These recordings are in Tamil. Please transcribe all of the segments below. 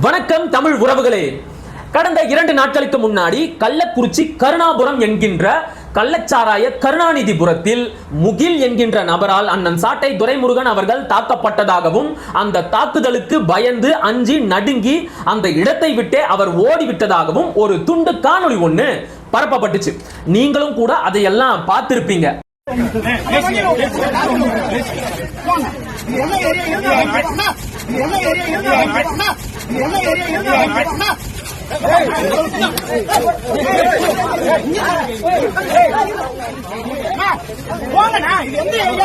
வணக்கம் தமிழ் உறவுகளே கடந்த இரண்டு நாட்களுக்கு முன்னாடி கள்ளக்குறிச்சி கருணாபுரம் என்கின்ற கள்ளச்சாராய கருணாநிதிபுரத்தில் முகில் என்கின்ற நபரால் அண்ணன் சாட்டை துரைமுருகன் அவர்கள் தாக்கப்பட்டதாகவும் அந்த தாக்குதலுக்கு பயந்து அஞ்சி நடுங்கி அந்த இடத்தை விட்டே அவர் ஓடிவிட்டதாகவும் ஒரு துண்டு காணொளி ஒண்ணு பரப்பப்பட்டுச்சு நீங்களும் கூட அதையெல்லாம் பார்த்திருப்பீங்க என்ன போங்கண்ணா இது எந்த ஏரியா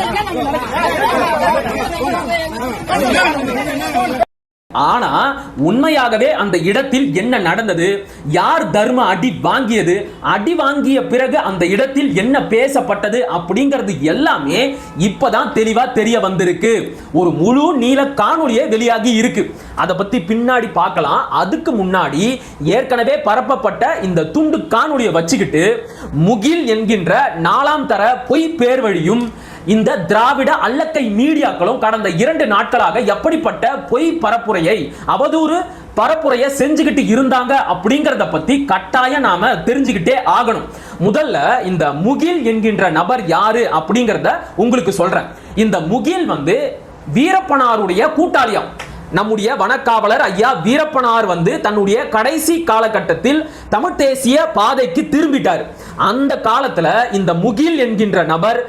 ஆனா உண்மையாகவே அந்த இடத்தில் என்ன நடந்தது? யார் தர்ம அடி வாங்கியது? அடி வாங்கிய பிறகு அந்த இடத்தில் என்ன பேசப்பட்டது அப்படிங்கிறது எல்லாமே இப்பதான் தெளிவா தெரிய வந்திருக்கு. ஒரு முழு நீல காணொலியே வெளியாகி இருக்கு. அதை பத்தி பின்னாடி பார்க்கலாம். அதுக்கு முன்னாடி ஏற்கனவே பரப்பப்பட்ட இந்த துண்டு காணொலியை வச்சுக்கிட்டு முகில் என்கின்ற நாலாம் தர பொய் பேர் வழியும் இந்த திராவிட அல்லக்கை மீடியாக்களும் கடந்த இரண்டு நாட்களாக எப்படிப்பட்ட பொய் பரப்புரையை அவதூறு பரப்புரையை செஞ்சுக்கிட்டு இருந்தாங்க அப்படிங்கிறத பத்தி கட்டாயம் நாம தெரிஞ்சுக்கிட்டே ஆகணும். முதல்ல இந்த முகில் என்கின்ற நபர் யாரு அப்படிங்கிறத உங்களுக்கு சொல்றேன். இந்த முகில் வந்து வீரப்பனாருடைய கூட்டாளியாம். நம்முடைய வனக்காவலர் ஐயா வீரப்பனார் வந்து தன்னுடைய கடைசி காலகட்டத்தில் தமிழ் தேசிய பாதைக்கு திரும்பிட்டார். அந்த காலத்துல இந்த முகில் என்கின்ற நபர்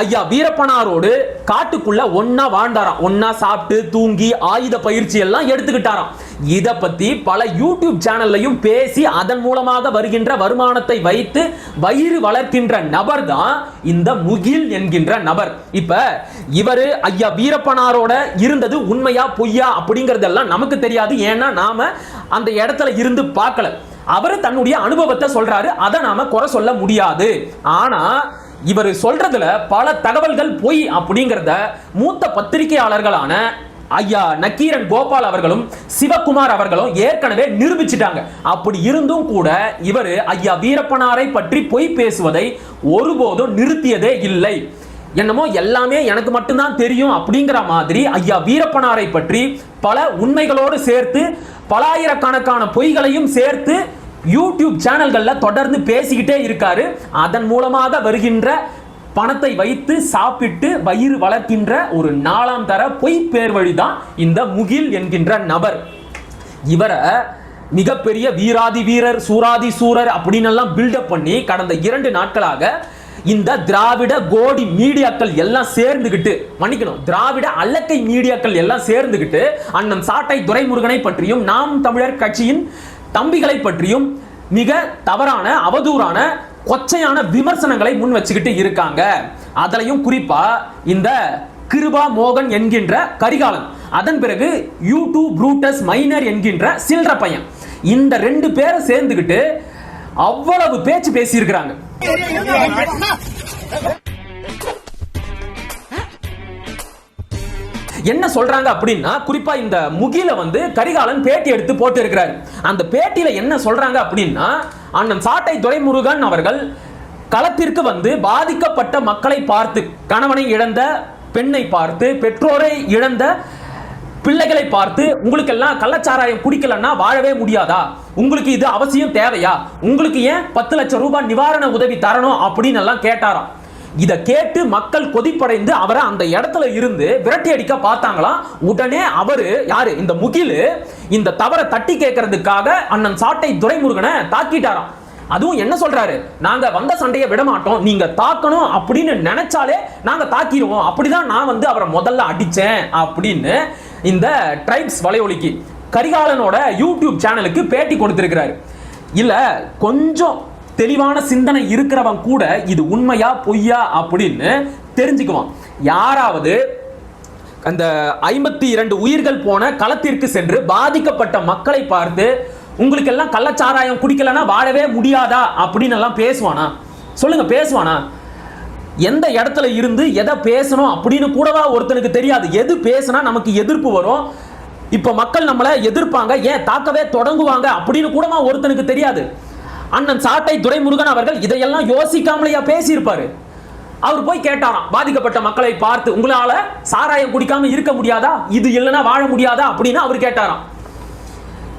ஐயா வீரப்பனாரோடு காட்டுக்குள்ள ஒன்னா வாழ்ந்தாராம். ஒன்னா சாப்பிட்டு தூங்கி ஆயுத பயிற்சி எல்லாம் எடுத்துக்கிட்டாராம். இத பத்தி பல யூடியூப் சேனல்லையும் பேசி அதன் மூலமாக வருகின்ற வருமானத்தை வைத்து வயிறு வளர்க்கின்ற நபர் தான் இந்த முகில் என்கின்ற நபர். இப்ப இவர் ஐயா வீரப்பனாரோட இருந்தது உண்மையா பொய்யா அப்படிங்கறதெல்லாம் நமக்கு தெரியாது. ஏன்னா நாம அந்த இடத்துல இருந்து பார்க்கல. அவர் தன்னுடைய அனுபவத்தை சொல்றாரு. அதை நாம குறை சொல்ல முடியாது. ஆனா இவர் சொல்றதுல பல தகவல்கள் பொய் அப்படிங்கிறத மூத்த பத்திரிகையாளர்களான ஐயா நக்கீரன் கோபால் அவர்களும் சிவகுமார் அவர்களும் ஏற்கனவே நிரூபிச்சிட்டாங்க. அப்படி இருந்தும் கூட இவர் ஐயா வீரப்பனாரை பற்றி பொய் பேசுவதை ஒருபோதும் நிறுத்தியதே இல்லை. என்னமோ எல்லாமே எனக்கு மட்டும்தான் தெரியும் அப்படிங்கிற மாதிரி ஐயா வீரப்பனாரை பற்றி பல உண்மைகளோடு சேர்த்து பலாயிரக்கணக்கான பொய்களையும் சேர்த்து யூடியூப் சேனல்களில் தொடர்ந்து பேசிக்கிட்டே இருக்காரு. அதன் மூலமாக வருகின்ற பணத்தை வைத்து சாப்பிட்டு வயிறு வளர்க்கின்ற ஒரு நாலாம் தர பொய் பேர் வழிதான் இந்த முகில் என்கின்ற நபர். இவரை மிகப்பெரிய வீராதி வீரர் சூராதி சூரர் அப்படின்னு எல்லாம் பில்டப் பண்ணி கடந்த இரண்டு நாட்களாக இந்த திராவிட கோடி மீடியாக்கள் எல்லாம் சேர்ந்துகிட்டு மன்னிக்கணும் திராவிட அல்லக்கை மீடியாக்கள் எல்லாம் சேர்ந்துகிட்டு அண்ணன் சாட்டை துரைமுருகனை பற்றியும் நாம் தமிழர் கட்சியின் தம்பிகளை பற்றியும் மிக தவறான அவதூறான கொச்சையான விமர்சனங்களை முன் வச்சுக்கிட்டு இருக்காங்க. அதுலயும் குறிப்பா இந்த கிருபா மோகன் என்கின்ற கரிகாலன் அதன் பிறகு யூடியூப் ப்ரூட்டஸ் மைனர் என்கின்ற சில்ற பையன். இந்த ரெண்டு பேரை சேர்ந்துக்கிட்டு அவ்வளவு பேச்சு பேசியிருக்கிறாங்க. என்ன சொல்றாங்க அப்படின்னா குறிப்பா இந்த முகில வந்து கரிகாலன் பேட்டி எடுத்து போட்டு இருக்கிறாரு அந்த பேட்டியில என்ன சொல்றாங்க அப்படின்னா அண்ணன் சாட்டை துரைமுருகன் அவர்கள் களத்திற்கு வந்து பாதிக்கப்பட்ட மக்களை பார்த்து கணவனை இழந்த பெண்ணை பார்த்து பெற்றோரை இழந்த பிள்ளைகளை பார்த்து உங்களுக்கெல்லாம் கள்ளச்சாராயம் குடிக்கலன்னா வாழவே முடியாதா? உங்களுக்கு இது அவசியம் தேவையா? உங்களுக்கு ஏன் பத்து லட்சம் ரூபாய் நிவாரண உதவி தரணும் அப்படின்னு எல்லாம் கேட்டாராம். இதை கேட்டு மக்கள் கொதிப்படைந்து அவரை அந்த இடத்துல இருந்து விரட்டி அடிக்க பார்த்தாங்களாம் உடனே அவரு யாரு? இந்த முகிலு இந்த தவறை தட்டி கேட்கறதுக்காக அண்ணன் சாட்டை துரைமுருகனை தாக்கிட்டாராம். அதுவும் என்ன சொல்றாரு? நாங்க வந்த சண்டையை விட மாட்டோம் நீங்க தாக்கணும் அப்படின்னு நினைச்சாலே நாங்க தாக்கிடுவோம். அப்படிதான் நான் வந்து அவரை முதல்ல அடிச்சேன் அப்படின்னு இந்த ட்ரைப்ஸ் வலையொலிக்கு கரிகாலனோட யூடியூப் சேனலுக்கு பேட்டி கொடுத்திருக்கிறாரு. இல்ல கொஞ்சம் தெளிவான சிந்தனை இருக்கிறவன் கூட இது உண்மையா பொய்யா அப்படின்னு தெரிஞ்சுக்குவான். யாராவது அந்த ஐம்பத்தி இரண்டு உயிர்கள் போன களத்திற்கு சென்று பாதிக்கப்பட்ட மக்களை பார்த்து உங்களுக்கு எல்லாம் கள்ளச்சாராயம் குடிக்கலன்னா வாழவே முடியாதா? அப்படின்னு எல்லாம் பேசுவானா? சொல்லுங்க பேசுவானா? எந்த இடத்துல இருந்து எதை பேசணும் அப்படின்னு கூடவா ஒருத்தனுக்கு தெரியாது. எது பேசினா நமக்கு எதிர்ப்பு வரும். இப்போ மக்கள் நம்மளை எதிர்ப்பாங்க ஏன் தாக்கவே தொடங்குவாங்க? அப்படின்னு கூடவா ஒருத்தனுக்கு தெரியாது. அண்ணன் சாட்டை துரைமுருகன் அவர்கள் இதையெல்லாம் யோசிக்காமலையா பேசியிருப்பாரு. அவர் போய் கேட்டாராம் பாதிக்கப்பட்ட மக்களை பார்த்து உங்களால சாராயம் குடிக்காம இருக்க முடியாதா? இது இல்லைன்னா வாழ முடியாதா? அப்படின்னு அவர் கேட்டாராம்.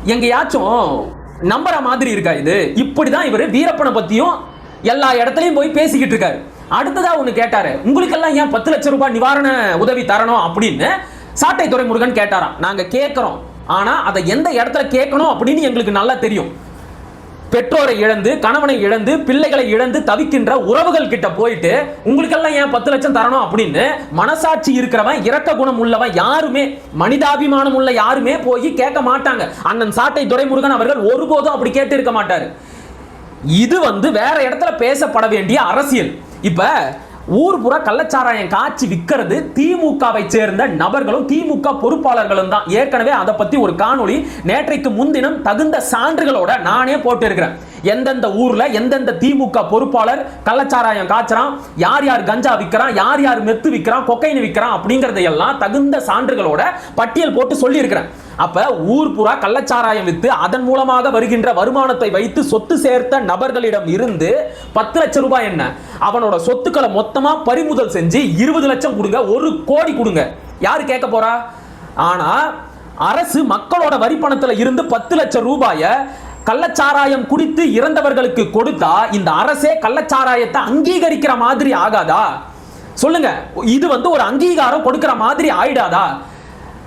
எங்கேயாச்சும் நம்புற மாதிரி இருக்கா இது? இப்படிதான் இவர் வீரப்பனை பத்தியும் எல்லா இடத்துலையும் போய் பேசிக்கிட்டு இருக்காரு. அடுத்ததா ஒண்ணு கேட்டாரு உங்களுக்கெல்லாம் ஏன் பத்து லட்சம் ரூபாய் நிவாரண உதவி தரணும்? அப்படின்னு சாட்டை துறைமுருகன் கேட்டாராம். நாங்க கேட்குறோம் ஆனா அதை எந்த இடத்துல கேட்கணும்? அப்படின்னு எங்களுக்கு நல்லா தெரியும். பெற்றோரை இழந்து கணவனை இழந்து பிள்ளைகளை இழந்து தவிக்கின்ற உறவுகள் கிட்ட போயிட்டு உங்களுக்கெல்லாம் ஏன் பத்து லட்சம் தரணும்? அப்படின்னு மனசாட்சி இருக்கிறவன் இரக்க குணம் உள்ளவன் யாருமே மனிதாபிமானம் உள்ள யாருமே போய் கேட்க மாட்டாங்க. அண்ணன் சாட்டை துரைமுருகன் அவர்கள் ஒருபோதும் அப்படி கேட்டு இருக்க மாட்டார். இது வந்து வேற இடத்துல பேசப்பட வேண்டிய அரசியல். இப்ப ஊர் புற கள்ளச்சாராயம் காய்ச்சி விற்கிறது திமுகவை சேர்ந்த நபர்களும் திமுக பொறுப்பாளர்களும் தான். ஏற்கனவே அதை பத்தி ஒரு காணொளி நேற்றைக்கு முன்தினம் தகுந்த சான்றுகளோட நானே போட்டு இருக்கிறேன் எந்தெந்த ஊர்ல எந்தெந்த திமுக பொறுப்பாளர் கள்ளச்சாராயம் காய்ச்சறான் யார் யார் கஞ்சா விற்கிறான் யார் யார் மெத்து விற்கிறான் கொக்கைன்னு விற்கிறான் அப்படிங்கறதையெல்லாம் தகுந்த சான்றுகளோட பட்டியல் போட்டு சொல்லியிருக்கிறேன். அப்ப ஊர் புறா கள்ளச்சாராயம் வித்து அதன் மூலமாக வருகின்ற வருமானத்தை வைத்து சொத்து சேர்த்த நபர்களிடம் இருந்து பத்து லட்சம் ரூபாய் என்ன? அவனோட சொத்துக்களை மொத்தமா பறிமுதல் செஞ்சு இருபது லட்சம் கொடுங்க ஒரு கோடி கொடுங்க. யாரு கேட்க போறா? ஆனா அரசு மக்களோட வரி பணத்துல இருந்து பத்து லட்சம் ரூபாய கள்ளச்சாராயம் குடித்து இறந்தவர்களுக்கு கொடுத்தா இந்த அரசே கள்ளச்சாராயத்தை அங்கீகரிக்கிற மாதிரி ஆகாதா? சொல்லுங்க இது வந்து ஒரு அங்கீகாரம் கொடுக்கிற மாதிரி ஆயிடாதா?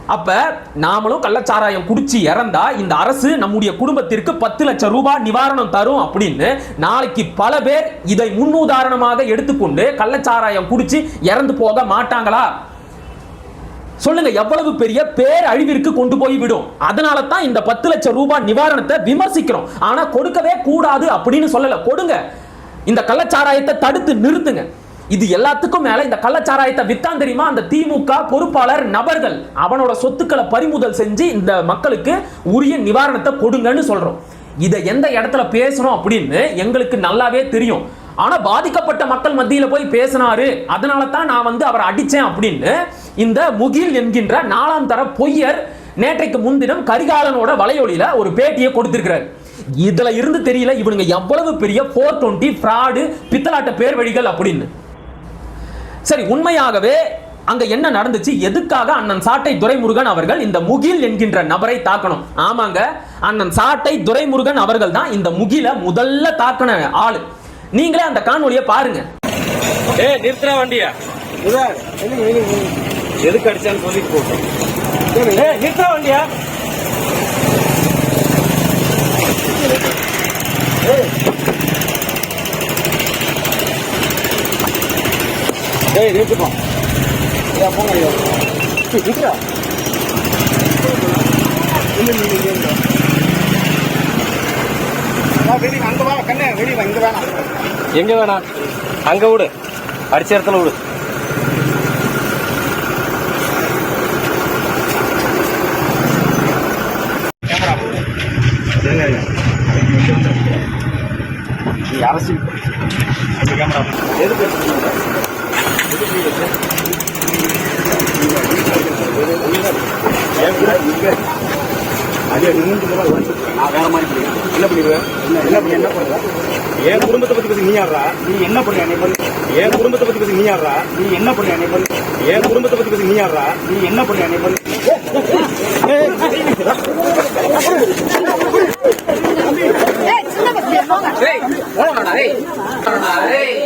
அப்ப நாமளும் கள்ளச்சாராயம் குடிச்சு இறந்தா இந்த அரசு நம்முடைய குடும்பத்திற்கு பத்து லட்சம் ரூபாய் நிவாரணம் தரும் அப்படின்னு நாளைக்கு பல பேர் இதை முன்னுதாரணமாக எடுத்துக்கொண்டு கள்ளச்சாராயம் குடிச்சு இறந்து போக மாட்டாங்களா? சொல்லுங்க எவ்வளவு பெரிய பேர் அழிவிற்கு கொண்டு போய் விடும். அதனால தான் இந்த பத்து லட்சம் ரூபாய் நிவாரணத்தை விமர்சிக்கிறோம். ஆனா கொடுக்கவே கூடாது அப்படின்னு சொல்லல. கொடுங்க. இந்த கள்ளச்சாராயத்தை தடுத்து நிறுத்துங்க. இது எல்லாத்துக்கும் மேல இந்த கள்ளச்சாராயத்தை வித்தான் தெரியுமா? அந்த திமுக பொறுப்பாளர் நபர்கள் அவனோட சொத்துக்களை பறிமுதல் செஞ்சு இந்த மக்களுக்கு உரிய நிவாரணத்தை கொடுங்கன்னு சொல்றோம். இதை எந்த இடத்துல பேசணும் அப்படின்னு எங்களுக்கு நல்லாவே தெரியும். ஆனா பாதிக்கப்பட்ட மக்கள் மத்தியில போய் பேசினாரு. அதனால தான் நான் வந்து அவரை அடிச்சேன் அப்படின்னு இந்த முகில் என்கின்ற நாலாம் தர பொய்யர் நேற்றைக்கு முன்தினம் கரிகாலனோட வலையொலியில ஒரு பேட்டியை கொடுத்திருக்கிறார். இதுல இருந்து தெரியல இவனுங்க எவ்வளவு பெரிய போர் டுவெண்ட்டி ஃப்ராடு பித்தலாட்ட பேர் வழிகள் அப்படின்னு. சரி உண்மையாகவே அங்க என்ன நடந்துச்சு? எதுக்காக அண்ணன் சாட்டை துரைமுருகன் அவர்கள் இந்த முகில் என்கின்ற நபரை தாக்கணும்? ஆமாங்க அண்ணன் சாட்டை துரைமுருகன் அவர்கள் தான் இந்த முகில முதல்ல தாக்கின ஆளு. நீங்களே அந்த காணொலிய பாருங்க. ஏ நிறுத்துற வண்டியா. எதுக்கு அடிச்சான்னு சொல்லி போட்டோம். ஏ நிறுத்துற வண்டியா. ஏய் நிறுத்துப்பா ஐயா போங்க ஐயா நிறுத்துறா வெளியே அங்க வா கண்ணே வெளியே இங்க வேணாம் எங்க வேணாம் அங்க விடு அடிச்ச இடத்துல விடு அரசியல் கேமரா எதுக்கு அதே நின்று நான் வேற மாதிரி பண்ணிடுவேன். என்ன பண்ணிடுவேன் என்ன பண்ணி என்ன பண்ணுற என் குடும்பத்தை பத்தி பத்தி நீ யாரா நீ என்ன பண்ணி என்னை பண்ணி என் குடும்பத்தை பத்தி பத்தி நீ யாரா நீ என்ன பண்ணி என்னை பண்ணி என் குடும்பத்தை பத்தி பத்தி நீ யாரா நீ என்ன பண்ணி என்னை பண்ணி விடுங்க விடுங்க விடுங்க மத்த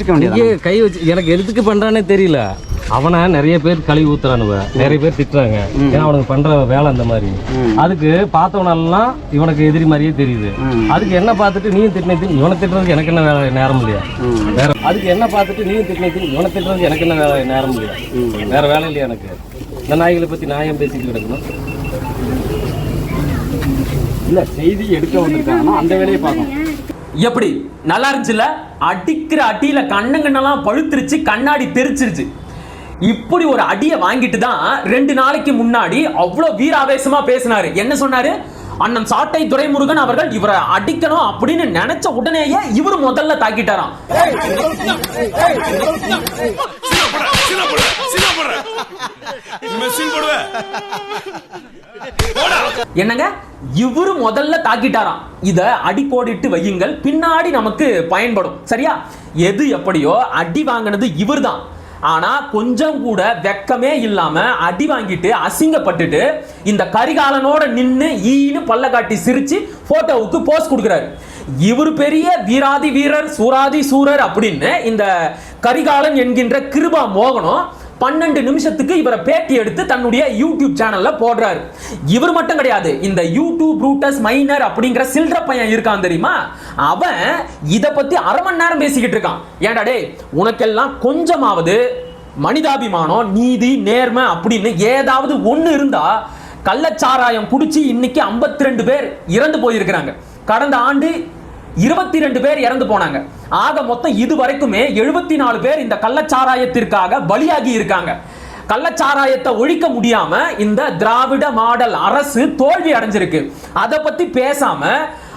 பிரச்சனை கை வச்சு எனக்கு எதுக்கு பண்றானே தெரியல. அவனை நிறைய பேர் கழுவி ஊத்துறானுவ. நிறைய பேர் திட்டுறாங்க. ஏன்னா அவனுக்கு பண்ற வேலை அந்த மாதிரி. அதுக்கு பார்த்தவனெல்லாம் இவனுக்கு எதிரி மாதிரியே தெரியுது. அதுக்கு என்ன பார்த்துட்டு நீயும் திட்டினது இவனை திட்டுறதுக்கு எனக்கு என்ன வேலை? நேரம் இல்லையா? வேற அதுக்கு என்ன பார்த்துட்டு நீயும் திட்டினது இவனை திட்டுறதுக்கு எனக்கு என்ன வேலை? நேரம் இல்லையா? வேற வேலை இல்லையா எனக்கு? இந்த நாய்களை பத்தி ஏன் பேசிட்டு கிடக்கணும்? இல்ல செய்தி எடுக்க வந்திருக்காங்கன்னா அந்த வேலையை பார்க்கணும். எப்படி? நல்லா இருந்துச்சுல்ல? அடிக்கிற அடியில கண்ணங்கண்ணெல்லாம் பழுத்துருச்சு கண்ணாடி தெரிச்சிருச்சு. இப்படி ஒரு அடியை வாங்கிட்டு தான் ரெண்டு நாளைக்கு முன்னாடி அவ்வளவு வீராவேசமா பேசினாரு. என்ன சொன்னாரு? அண்ணன் சாட்டை துரைமுருகன் அவர்கள் இவரை அடிக்கணும் அப்படின்னு நினைச்ச உடனேயே இவர் முதல்ல தாக்கிட்டாராம். என்னங்க? இவரு முதல்ல தாக்கிட்டாராம். இத அடிக்கோடிட்டு வையுங்கள். பின்னாடி நமக்கு பயன்படும். சரியா? எது எப்படியோ அடி வாங்கினது இவர்தான். ஆனா கொஞ்சம் கூட வெக்கமே இல்லாம அடி வாங்கிட்டு அசிங்கப்பட்டுட்டு இந்த கரிகாலனோட நின்று ஈன்னு பல்ல காட்டி சிரிச்சு போட்டோவுக்கு போஸ்ட் கொடுக்குறாரு. இவர் பெரிய வீராதி வீரர் சூராதி சூரர் அப்படின்னு இந்த கரிகாலன் என்கின்ற கிருபா மோகனம் பன்னெண்டு நிமிஷத்துக்கு இவரை பேட்டி எடுத்து தன்னுடைய யூடியூப் சேனல்ல போடுறாரு. இவர் மட்டும் கிடையாது இந்த யூடியூப் ரூட்டஸ் மைனர் அப்படிங்கிற சில்ற பையன் இருக்கான் தெரியுமா? அவன் இதை பத்தி அரை மணி நேரம் பேசிக்கிட்டு இருக்கான். ஏன்டா டே உனக்கெல்லாம் கொஞ்சமாவது மனிதாபிமானம் நீதி நேர்மை அப்படின்னு ஏதாவது ஒன்று இருந்தா கள்ளச்சாராயம் குடிச்சு இன்னைக்கு 52 பேர் இறந்து போயிருக்கிறாங்க. கடந்த ஆண்டு இருபத்தி ரெண்டு பேர் இறந்து போனாங்க. ஆக மொத்தம் இது வரைக்குமே எழுபத்தி நாலு பேர் இந்த கள்ளச்சாராயத்திற்காக பலியாகி இருக்காங்க. கள்ளச்சாராயத்தை ஒழிக்க முடியாம இந்த திராவிட மாடல் அரசு தோல்வி அடைஞ்சிருக்கு. அதை பத்தி பேசாம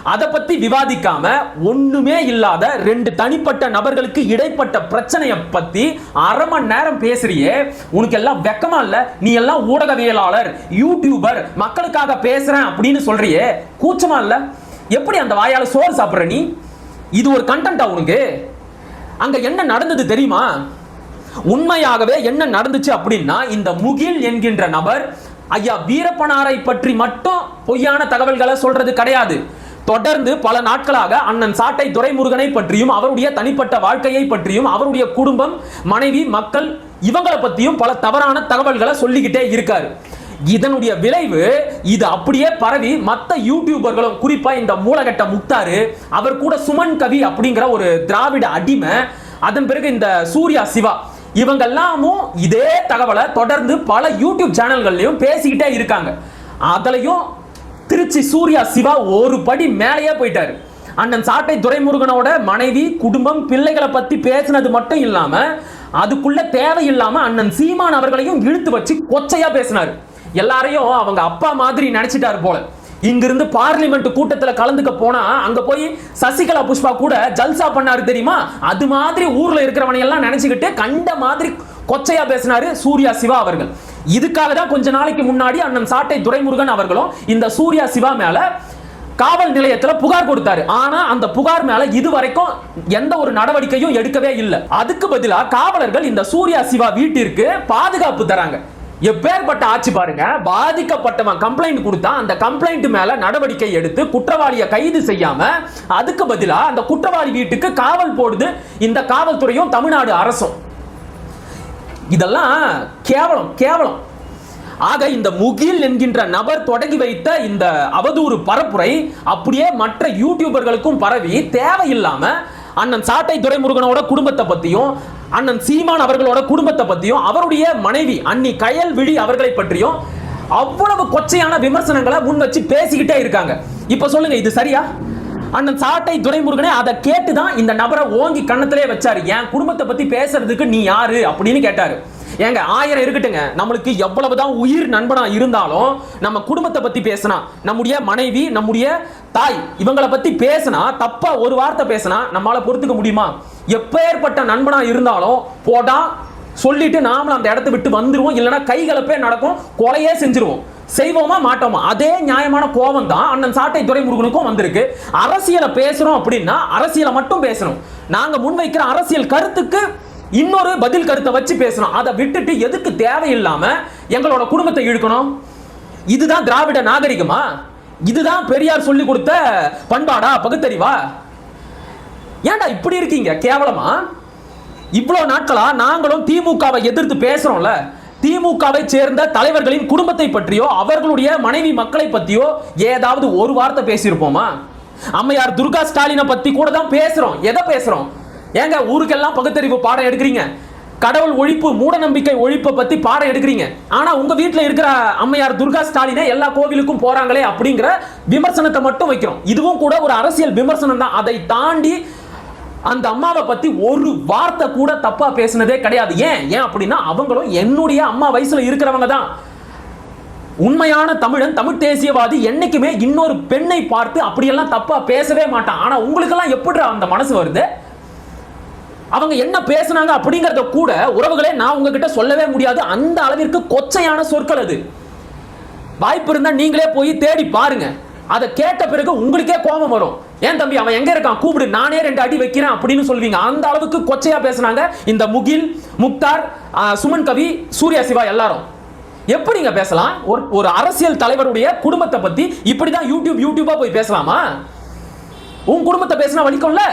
அதை பத்தி விவாதிக்காம ஒண்ணுமே இல்லாத ரெண்டு தனிப்பட்ட நபர்களுக்கு இடைப்பட்ட பிரச்சனையை பத்தி அரை மணி நேரம் பேசுறியே. உனக்கு எல்லாம் வெக்கமா இல்ல? நீ எல்லாம் ஊடகவியலாளர் யூடியூபர் மக்களுக்காக பேசுறேன் அப்படின்னு சொல்றியே. கூச்சமா இல்லை? எப்படி அந்த வாயால் சோறு சாப்பிட்ற நீ? இது ஒரு கண்டென்ட்டா உனக்கு. அங்க என்ன நடந்தது தெரியுமா? உண்மையாகவே என்ன நடந்துச்சு அப்படின்னா இந்த முகில் என்கின்ற நபர் ஐயா வீரப்பனாரை பற்றி மட்டும் பொய்யான தகவல்களை சொல்றது கிடையாது. தொடர்ந்து பல நாட்களாக அண்ணன் சாட்டை துரைமுருகனை பற்றியும் அவருடைய தனிப்பட்ட வாழ்க்கையை பற்றியும் அவருடைய குடும்பம் மனைவி மக்கள் இவங்களை பற்றியும் பல தவறான தகவல்களை சொல்லிக்கிட்டே இருக்காரு. இதனுடைய விளைவு இது அப்படியே பரவி மற்ற யூடியூபர்களும் குறிப்பாக இந்த மூலகட்ட முக்தாரு அவர் கூட சுமன் கவி அப்படிங்கிற ஒரு திராவிட அடிமை அதன் பிறகு இந்த சூர்யா சிவா இவங்க எல்லாமும் இதே தகவலை தொடர்ந்து பல யூடியூப் சேனல்கள்லையும் பேசிக்கிட்டே இருக்காங்க. அதுலையும் திருச்சி சூர்யா சிவா ஒரு படி மேலேயே போயிட்டாரு. அண்ணன் சாட்டை துரைமுருகனோட மனைவி குடும்பம் பிள்ளைகளை பத்தி பேசினது மட்டும் இல்லாம அதுக்குள்ள தேவையில்லாம அண்ணன் சீமான் அவர்களையும் இழுத்து வச்சு கொச்சையா பேசினாரு. எல்லாரையும் அவங்க அப்பா மாதிரி நினைச்சிட்டாரு போல. இங்கிருந்து பார்லிமெண்ட் கூட்டத்தில் கலந்துக்க போனா அங்க போய் சசிகலா புஷ்பா கூட ஜல்சா பண்ணாரு தெரியுமா? அது மாதிரி ஊர்ல இருக்கிறவனை எல்லாம் நினைச்சுக்கிட்டு கண்ட மாதிரி கொச்சையா பேசினாரு சூர்யா சிவா அவர்கள். இதுக்காக தான் கொஞ்ச நாளைக்கு முன்னாடி அண்ணன் சாட்டை துரைமுருகன் அவர்களும் இந்த சூர்யா சிவா மேல காவல் நிலையத்துல புகார் கொடுத்தாரு. ஆனா அந்த புகார் மேல இதுவரைக்கும் எந்த ஒரு நடவடிக்கையும் எடுக்கவே இல்லை. அதுக்கு பதிலாக காவலர்கள் இந்த சூர்யா சிவா வீட்டிற்கு பாதுகாப்பு தராங்க. எப்பேற்பட்ட ஆட்சி பாருங்க. பாதிக்கப்பட்டவன் கம்ப்ளைண்ட் கொடுத்தா அந்த கம்ப்ளைண்ட் மேல நடவடிக்கை எடுத்து குற்றவாளியை கைது செய்யாம அதுக்கு பதிலா அந்த குற்றவாளி வீட்டுக்கு காவல் போடுது இந்த காவல்துறையும் தமிழ்நாடு அரசும். இதெல்லாம் கேவலம் கேவலம். ஆக இந்த முகில் என்கின்ற நபர் தொடங்கி வைத்த இந்த அவதூறு பரப்புரை அப்படியே மற்ற யூடியூபர்களுக்கும் பரவி தேவையில்லாம அண்ணன் சாட்டை துரைமுருகனோட குடும்பத்தை பத்தியும் அண்ணன் சீமான் அவர்களோட குடும்பத்தை பத்தியும் அவருடைய மனைவி அன்னி கயல் விழி அவர்களை பற்றியும் அவ்வளவு கொச்சையான விமர்சனங்களை முன் வச்சு பேசிக்கிட்டே இருக்காங்க. இப்ப சொல்லுங்க இது சரியா? அண்ணன் சாட்டை துரைமுருகனே அதை கேட்டு தான் இந்த நபரை ஓங்கி கண்ணத்திலே வச்சாரு. என் குடும்பத்தை பத்தி பேசுறதுக்கு நீ யாரு? அப்படின்னு கேட்டாரு. ஏங்க ஆயிரம் இருக்கட்டுங்க. நம்மளுக்கு எவ்வளவுதான் உயிர் நண்பனா இருந்தாலும் நம்ம குடும்பத்தை பத்தி பேசினா நம்முடைய மனைவி நம்முடைய தாய் இவங்களை பத்தி பேசினா தப்பா ஒரு வார்த்தை பேசினா நம்மளால பொறுத்துக்க முடியுமா? எப்பேற்பட்ட நண்பனா இருந்தாலும் போடா சொல்லிட்டு நாமளும் அந்த இடத்த விட்டு வந்துருவோம். இல்லைன்னா கைகலப்பே நடக்கும் கொலையே செஞ்சிருவோம். செய்வோமா மாட்டோமா? அதே நியாயமான கோபம் தான் அண்ணன் சாட்டை துறைமுருகனுக்கும் வந்திருக்கு. அரசியலை பேசுறோம் அப்படின்னா அரசியலை மட்டும் பேசணும். நாங்க முன்வைக்கிற அரசியல் கருத்துக்கு இன்னொரு பதில் கருத்தை வச்சு பேசணும். அதை விட்டுட்டு எதுக்கு தேவையில்லாம எங்களோட குடும்பத்தை இழுக்கணும்? இதுதான் திராவிட நாகரிகமா? இதுதான் பெரியார் சொல்லி கொடுத்த பண்பாடா? பகுத்தறிவா? ஏன்டா இப்படி இருக்கீங்க? கேவலமா? இவ்வளவு நாட்களா நாங்களும் திமுகவை எதிர்த்து பேசுறோம்ல. திமுகவை சேர்ந்த தலைவர்களின் குடும்பத்தை பற்றியோ அவர்களுடைய மனைவி மக்களை பத்தியோ ஏதாவது ஒரு வார்த்தை பேசியிருப்போமா? அம்மையார் துர்கா ஸ்டாலினை பத்தி கூட தான் பேசுறோம். எதை பேசுறோம்? ஏங்க ஊருக்கெல்லாம் பகுத்தறிவு பாடம் எடுக்கிறீங்க? கடவுள் ஒழிப்பு மூட நம்பிக்கை ஒழிப்பை பற்றி பாடம் எடுக்கிறீங்க. ஆனால் உங்கள் வீட்டில் இருக்கிற அம்மையார் துர்கா ஸ்டாலினே எல்லா கோவிலுக்கும் போகிறாங்களே அப்படிங்கிற விமர்சனத்தை மட்டும் வைக்கிறோம். இதுவும் கூட ஒரு அரசியல் விமர்சனம் தான். அதை தாண்டி அந்த அம்மாவை பற்றி ஒரு வார்த்தை கூட தப்பாக பேசினதே கிடையாது. ஏன்? ஏன் அப்படின்னா அவங்களும் என்னுடைய அம்மா வயசில் இருக்கிறவங்க தான். உண்மையான தமிழன் தமிழ் தேசியவாதி என்னைக்குமே இன்னொரு பெண்ணை பார்த்து அப்படியெல்லாம் தப்பா பேசவே மாட்டான். ஆனா உங்களுக்கெல்லாம் எப்படி அந்த மனசு வருது? அவங்க என்ன பேசுனாங்க அப்படிங்கறத கூட உறவுகளே நான் உங்ககிட்ட சொல்லவே முடியாது. அந்த அளவிற்கு கொச்சையான சொற்கள் அது. வாய்ப்பு இருந்தா நீங்களே போய் தேடி பாருங்க. அதை கேட்ட பிறகு உங்களுக்கே கோபம் வரும். ஏன் தம்பி அவன் எங்க இருக்கான்? கூப்பிடு நானே ரெண்டு அடி வைக்கிறேன் அப்படின்னு சொல்வீங்க. அந்த அளவுக்கு கொச்சையா பேசுனாங்க இந்த முகில் முக்தார் சுமன் கவி சூர்யா சிவா எல்லாரும். எப்படிங்க பேசலாம்? ஒரு ஒரு அரசியல் தலைவருடைய குடும்பத்தை பத்தி இப்படிதான் யூடியூப் யூடியூபா போய் பேசலாமா? உன் குடும்பத்தை பேசினா வலிக்கும்ல?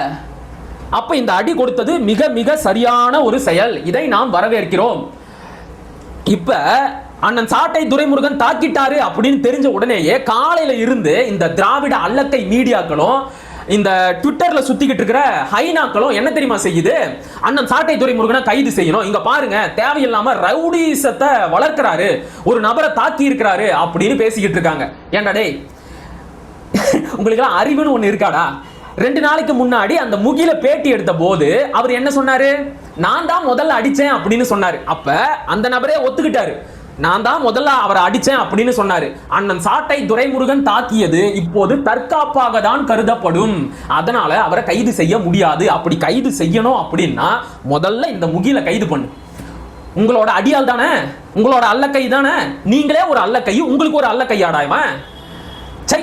அப்ப இந்த அடி கொடுத்தது மிக மிக சரியான ஒரு செயல். இதை நாம் வரவேற்கிறோம். இப்ப அண்ணன் சாட்டை துரைமுருகன் தாக்கிட்டாரு அப்படின்னு தெரிஞ்ச உடனேயே காலையில இருந்து இந்த திராவிட அல்லக்கை மீடியாக்களும் இந்த ட்விட்டர்ல சுத்திக்கிட்டு இருக்கிற ஹைனாக்களும் என்ன தெரியுமா செய்யுது? அண்ணன் சாட்டை துறைமுருகனை கைது செய்யணும். இங்க பாருங்க தேவையில்லாம ரவுடிசத்தை வளர்க்கிறாரு. ஒரு நபரை தாக்கி இருக்கிறாரு அப்படின்னு பேசிக்கிட்டு இருக்காங்க. ஏன்டா டேய்? உங்களுக்கெல்லாம் அறிவுன்னு ஒண்ணு இருக்காடா? ரெண்டு நாளைக்கு முன்னாடி அந்த முகில பேட்டி எடுத்த போது அவர் என்ன சொன்னாரு? நான் தான் முதல்ல அடிச்சேன் அப்படின்னு சொன்னாரு. அப்ப அந்த நபரே ஒத்துக்கிட்டாரு. நான் தான் முதல்ல அவரை அடிச்சேன் அப்படின்னு சொன்னாரு. அண்ணன் சாட்டை துரைமுருகன் தாக்கியது இப்போது தற்காப்பாக தான் கருதப்படும். அதனால அவரை கைது செய்ய முடியாது. அப்படி கைது செய்யணும் அப்படின்னா முதல்ல இந்த முகில கைது பண்ணு. உங்களோட அடியால் தானே? உங்களோட அல்லக்கை தானே? நீங்களே ஒரு அல்லக்கை உங்களுக்கு ஒரு அல்லக்கையாடா இவன் சை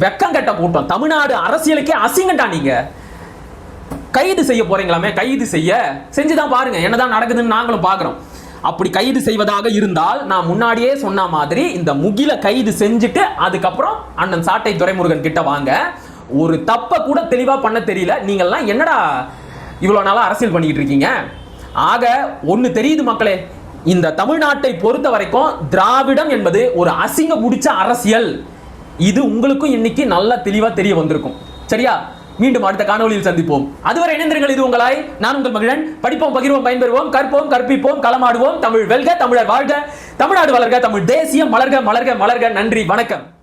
வெக்கம் கெட்ட கூட்டம். தமிழ்நாடு அரசியலுக்கே அசிங்கட்டா நீங்க. கைது செய்ய போறீங்களாமே கைது செய்ய. செஞ்சுதான் பாருங்க என்னதான் நடக்குதுன்னு நாங்களும் பார்க்குறோம் அப்படி கைது செய்வதாக இருந்தால் நான் முன்னாடியே சொன்ன மாதிரி இந்த முகில கைது செஞ்சுட்டு அதுக்கப்புறம் அண்ணன் சாட்டை துரைமுருகன் கிட்ட வாங்க. ஒரு தப்பை கூட தெளிவா பண்ண தெரியல. நீங்கள்லாம் என்னடா இவ்வளவு நாளா அரசியல் பண்ணிக்கிட்டு இருக்கீங்க? ஆக ஒன்று தெரியுது மக்களே. இந்த தமிழ்நாட்டை பொறுத்த வரைக்கும் திராவிடம் என்பது ஒரு அசிங்க முடிச்ச அரசியல். இது உங்களுக்கும் இன்னைக்கு நல்லா தெளிவா தெரிய வந்திருக்கும். சரியா? மீண்டும் அடுத்த காணொளியில் சந்திப்போம். அதுவரை இணைந்திருங்கள் இது உங்களாய். நான் உங்கள் மகிழன். படிப்போம் பகிர்வோம் பயன்பெறுவோம். கற்போம் கற்பிப்போம் களமாடுவோம். தமிழ் வெல்க தமிழர் வாழ்க. தமிழ்நாடு வளர்க தமிழ் தேசியம் மலர்க மலர்க மலர்க. நன்றி வணக்கம்.